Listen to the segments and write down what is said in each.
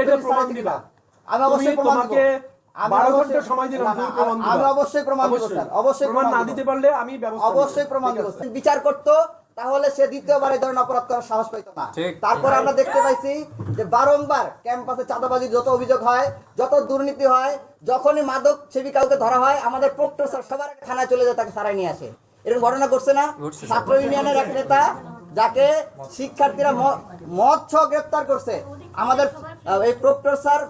এটা প্রমাণ দিবা। আমি অবশ্যই তোমাকে বারো ঘণ্টা সময় দিলাম না, তুমি না, প্রমাণ দিবা। আমি অবশ্যই প্রমাণ দেব স্যার। অবশ্যই প্রমাণ না দিতে পারলে আমি অবশ্যই প্রমাণ ঠিক বিচার করতো তাহলে সে দ্বিতীয়বার এই ধরনের অপরাধ করার সাহস পাইতো না। তারপর আমরা দেখতে পাইছি যে বারংবার ক্যাম্পাসে চাঁদাবাজি যত অভিযোগ হয় যত দুর্নীতি হয় যখনই মাদক সেবী কাউকে ধরা হয় আমাদের প্রক্টর স্যার সবার থানায় চলে যায় তাকে সারাই নিয়ে আসে। এরকম ঘটনা ঘটছে না? ছাত্র ইউনিয়নের এক নেতা যাকে শিক্ষার্থীরা ম- মদ সহ গ্রেপ্তার করছে আমাদের এই প্রক্টর স্যার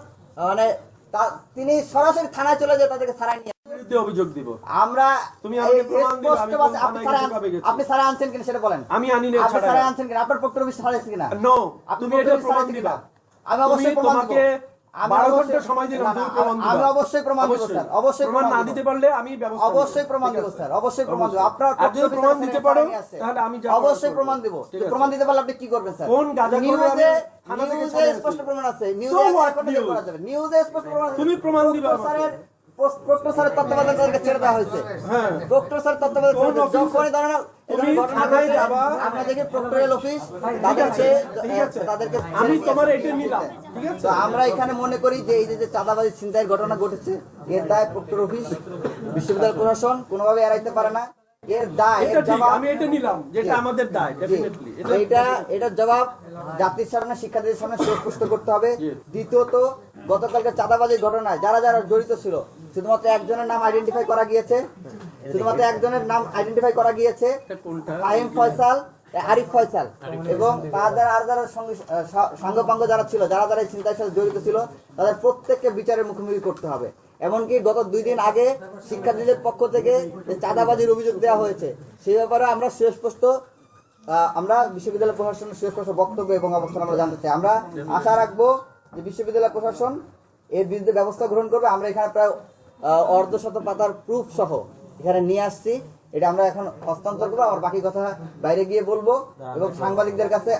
মানে তিনি সরাসরি থানায় চলে যায় তাদেরকে সারাই নিয়ে অভিযোগ দিব। আমরা তুমি আপনি সারা? আনছেন কিনা সেটা বলেন। আমি আনি না আপনি সারা আনছেন কিনা? আপনার পক্ষের অফিস সারাইছে কিনা? নো তুমি এটা প্রমাণ দিবা? আমি অবশ্যই প্রমাণ তোমাকে দেব। অবশ্যই- প্রমাণ দিবা। স্যার। অবশ্যই প্রমাণ না দিতে পারলে আমি অবশ্যই প্রমাণ ঠিক স্যার। অবশ্যই প্রমাণ দেব। আপনার যদি প্রমাণ দিতে পারো তাহলে আমি অবশ্যই প্রমাণ দেব। প্রমাণ দিতে পারলে আপনি কি করবেন স্যার? কোন গাঁজা নিউজে আমি থানা থেকে নিউজে স্পষ্ট প্রমাণ আছে। নিউজে? করা যাবে। নিউজে স্পষ্ট প্রমাণ তুমি প্রমাণ দিবা স্যারের তত্ত্বাবধানে তাদেরকে ছেড়ে দেওয়া হয়েছে হ্যাঁ। স্যার তত্ত্বাবধানে? যখনই। আমরা অফিস ঠিক আছে। তাদেরকে আমি ছেড়ে তোমার দিয়েছে। এটা নিলাম তো আমরা এখানে মনে করি যে এই যে চাঁদাবাজি ছিনতাইয়ের ঘটনা ঘটেছে এর দায় প্রক্টর অফিস বিশ্ববিদ্যালয় প্রশাসন কোনোভাবে এড়াইতে পারে না এর দায় এটা জবাব আমি এটা নিলাম যেটা আমাদের দায় ডেফিনেটলি এটা এটার জবাব জাতির সামনে শিক্ষার্থীদের সামনে সুস্পষ্ট করতে হবে দ্বিতীয়ত গতকালকে চাঁদাবাজির ঘটনায় যারা যারা জড়িত ছিল শুধুমাত্র একজনের নাম আইডেন্টিফাই করা গিয়েছে শুধুমাত্র একজনের নাম আইডেন্টিফাই করা গিয়েছে ফাহিম ফয়সাল আরিফ ফয়সাল এবং আর যারা সঙ্গে সাঙ্গপাঙ্গ যারা ছিল যারা যারা এই চিন্তার সাথে জড়িত ছিল তাদের প্রত্যেককে বিচারের মুখোমুখি করতে হবে। এমনকি গত দুই দিন আগে শিক্ষার্থীদের পক্ষ থেকে চাঁদাবাজির অভিযোগ দেওয়া হয়েছে সেই ব্যাপারে আমরা সুস্পষ্ট আমরা বিশ্ববিদ্যালয় প্রশাসনের সুস্পষ্ট বক্তব্য এবং অবস্থান আমরা জানতে চাই। আমরা আশা রাখব যে বিশ্ববিদ্যালয় প্রশাসন এর বিরুদ্ধে ব্যবস্থা গ্রহণ করবে আমরা এখানে প্রায় অর্ধশত পাতার প্রুফ সহ এখানে নিয়ে আসছি। এটা আমরা এখন হস্তান্তর করব আর বাকি কথা বাইরে গিয়ে বলব। এবং সাংবাদিকদের কাছে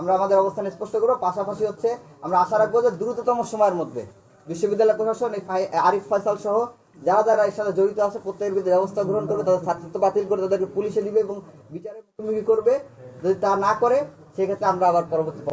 আমরা আমাদের অবস্থান স্পষ্ট করব। পাশাপাশি হচ্ছে আমরা আশা রাখব যে দ্রুততম সময়ের মধ্যে বিশ্ববিদ্যালয় প্রশাসন এই আরিফ ফয়সাল সহ যারা যারা এর সাথে জড়িত আছে প্রত্যেকের বিরুদ্ধে ব্যবস্থা গ্রহণ করবে তাদের ছাত্রত্ব বাতিল করে তাদেরকে পুলিশে দিবে এবং বিচারের মুখোমুখি করবে। যদি তা না করে সেক্ষেত্রে আমরা আবার পরবর্তী